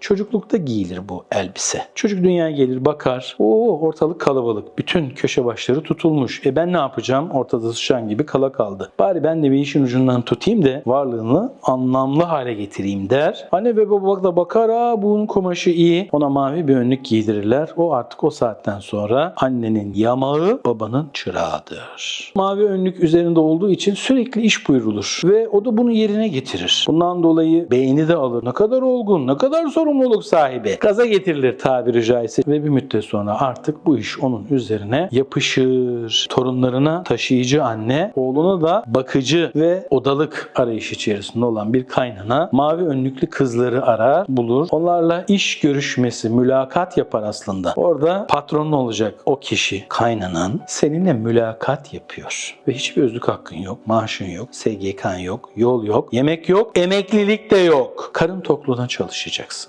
Çocuklukta giyilir bu elbise. Çocuk dünyaya gelir bakar. Oo ortalık kalabalık. Bütün köşe başları tutulmuş. E ben ne yapacağım? Ortada sıçan gibi kala kaldı. Bari ben de bir işin ucundan tutayım da varlığını anlamlı hale getireyim der. Anne ve baba da bakar. Aa bunun kumaşı iyi. Ona mavi bir önlük giydirirler. O artık o saatten sonra annenin yamağı babanın çırağıdır. Mavi önlük üzerinde olduğu için sürekli iş buyrulur. Ve o da bunu yerine getirir. Bundan dolayı beğeni de alır. Ne kadar olgun, ne kadar sorumluluk sahibi. Gaza getirilir tabiri caizse. Ve bir müddet sonra artık bu iş onun üzerine yapışır. Torunlarına taşıyıcı anne, oğluna da bakıcı ve odalık arayış içerisinde olan bir kaynana mavi önlüklü kızları arar, bulur. Onlarla iş görüşmesi, mülakat yapar aslında. Orada patronun olacak o kişi, kaynanan seninle mülakat yapıyor. Ve hiçbir özlük hakkın yok, maaşın yok, SGK'n yok, yol yok, yemek yok, emeklilik de yok. Karın tokluğuna çalışacaksın.